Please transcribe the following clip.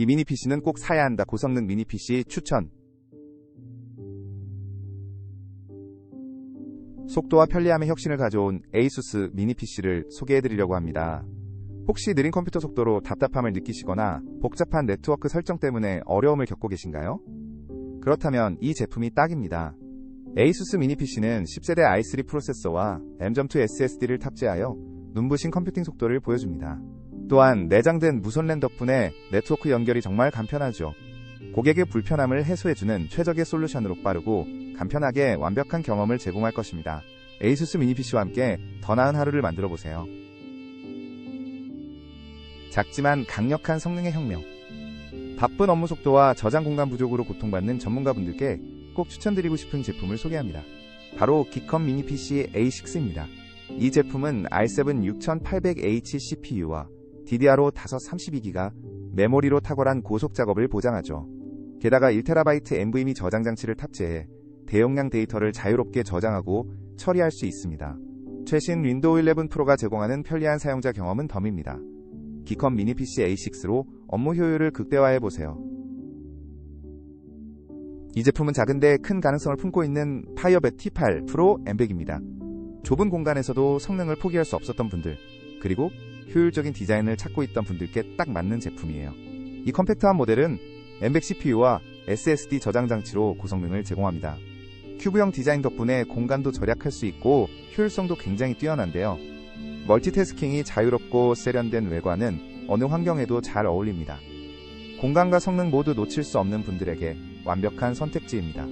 이 미니 PC는 꼭 사야 한다 고성능 미니 PC 추천. 속도와 편리함의 혁신을 가져온 에이수스 미니 PC를 소개해드리려고 합니다. 혹시 느린 컴퓨터 속도로 답답함을 느끼시거나 복잡한 네트워크 설정 때문에 어려움을 겪고 계신가요? 그렇다면 이 제품이 딱입니다. 에이수스 미니 PC는 10세대 i3 프로세서와 M.2 SSD를 탑재하여 눈부신 컴퓨팅 속도를 보여줍니다. 또한 내장된 무선 랜 덕분에 네트워크 연결이 정말 간편하죠. 고객의 불편함을 해소해주는 최적의 솔루션으로 빠르고 간편하게 완벽한 경험을 제공할 것입니다. 에이수스 미니 PC와 함께 더 나은 하루를 만들어 보세요. 작지만 강력한 성능의 혁명. 바쁜 업무 속도와 저장 공간 부족으로 고통받는 전문가분들께 꼭 추천드리고 싶은 제품을 소개합니다. 바로 기컴 미니 PC A6입니다. 이 제품은 i7 6800H CPU와 DDR5 532기가 메모리로 탁월한 고속 작업을 보장하죠. 게다가 1TB NVMe 저장 장치를 탑재해 대용량 데이터를 자유롭게 저장하고 처리할 수 있습니다. 최신 윈도우 11 프로가 제공하는 편리한 사용자 경험은 덤입니다. 기컴 미니 PC A6로 업무 효율을 극대화해 보세요. 이 제품은 작은데 큰 가능성을 품고 있는 파이어벳 T8 프로 엠백입니다. 좁은 공간에서도 성능을 포기할 수 없었던 분들, 그리고 효율적인 디자인을 찾고 있던 분들께 딱 맞는 제품이에요. 이 컴팩트한 모델은 엠백 CPU와 SSD 저장 장치로 고성능을 제공합니다. 큐브형 디자인 덕분에 공간도 절약할 수 있고 효율성도 굉장히 뛰어난데요. 멀티태스킹이 자유롭고 세련된 외관은 어느 환경에도 잘 어울립니다. 공간과 성능 모두 놓칠 수 없는 분들에게 완벽한 선택지입니다.